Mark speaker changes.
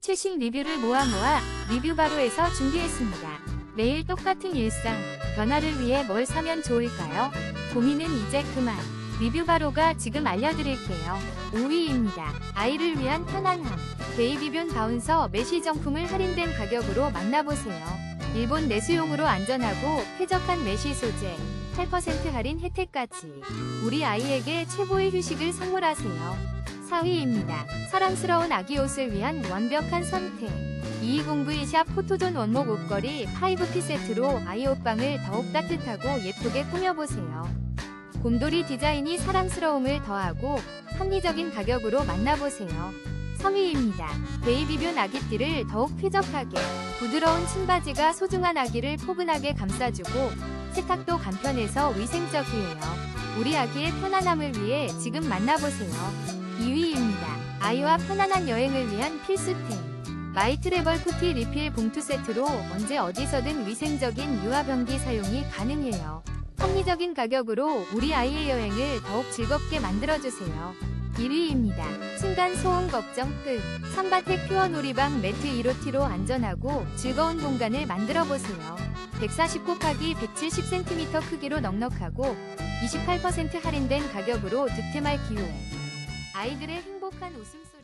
Speaker 1: 최신 리뷰를 모아 모아 리뷰 바로에서 준비했습니다. 매일 똑같은 일상, 변화를 위해 뭘 사면 좋을까요? 고민은 이제 그만. 리뷰 바로가 지금 알려드릴게요. 5위입니다. 아이를 위한 편안함. 베이비변 바운서 메쉬 정품을 할인된 가격으로 만나보세요. 일본 내수용으로 안전하고 쾌적한 메쉬 소재, 8% 할인 혜택까지. 우리 아이에게 최고의 휴식을 선물하세요. 4위입니다. 사랑스러운 아기 옷을 위한 완벽한 선택. 220V 샵 포토존 원목 옷걸이 5피 세트로 아이 옷방을 더욱 따뜻하고 예쁘게 꾸며보세요. 곰돌이 디자인이 사랑스러움을 더하고 합리적인 가격으로 만나보세요. 3위입니다. 베이비변 아기띠를 더욱 쾌적하게 부드러운 침바지가 소중한 아기를 포근하게 감싸주고 세탁도 간편해서 위생적이에요. 우리 아기의 편안함을 위해 지금 만나보세요. 2위입니다. 아이와 편안한 여행을 위한 필수템. 마이트래벌 쿠티 리필 봉투 세트로 언제 어디서든 위생적인 유아병기 사용이 가능해요. 합리적인 가격으로 우리 아이의 여행을 더욱 즐겁게 만들어주세요. 1위입니다. 순간 소음 걱정 끝. 삼바텍 퓨어 놀이방 매트 1호티로 안전하고 즐거운 공간을 만들어보세요. 140 곱하기 170cm 크기로 넉넉하고 28% 할인된 가격으로 득템할 기회. 아이들의 행복한 웃음소리